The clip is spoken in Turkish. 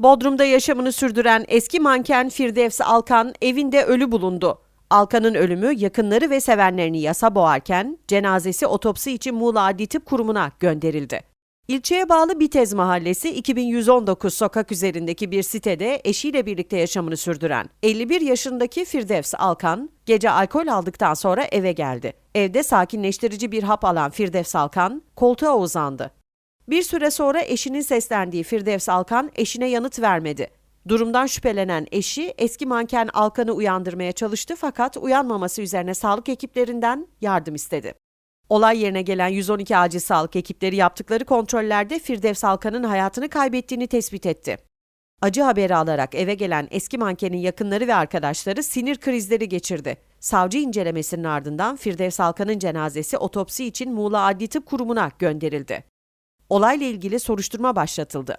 Bodrum'da yaşamını sürdüren eski manken Firdevs Alkan evinde ölü bulundu. Alkan'ın ölümü yakınları ve sevenlerini yasa boğarken cenazesi otopsi için Muğla Adli Tıp Kurumu'na gönderildi. İlçeye bağlı Bitez Mahallesi 2119 sokak üzerindeki bir sitede eşiyle birlikte yaşamını sürdüren 51 yaşındaki Firdevs Alkan gece alkol aldıktan sonra eve geldi. Evde sakinleştirici bir hap alan Firdevs Alkan koltuğa uzandı. Bir süre sonra eşinin seslendiği Firdevs Alkan eşine yanıt vermedi. Durumdan şüphelenen eşi eski manken Alkan'ı uyandırmaya çalıştı fakat uyanmaması üzerine sağlık ekiplerinden yardım istedi. Olay yerine gelen 112 acil sağlık ekipleri yaptıkları kontrollerde Firdevs Alkan'ın hayatını kaybettiğini tespit etti. Acı haberi alarak eve gelen eski mankenin yakınları ve arkadaşları sinir krizleri geçirdi. Savcı incelemesinin ardından Firdevs Alkan'ın cenazesi otopsi için Muğla Adli Tıp Kurumu'na gönderildi. Olayla ilgili soruşturma başlatıldı.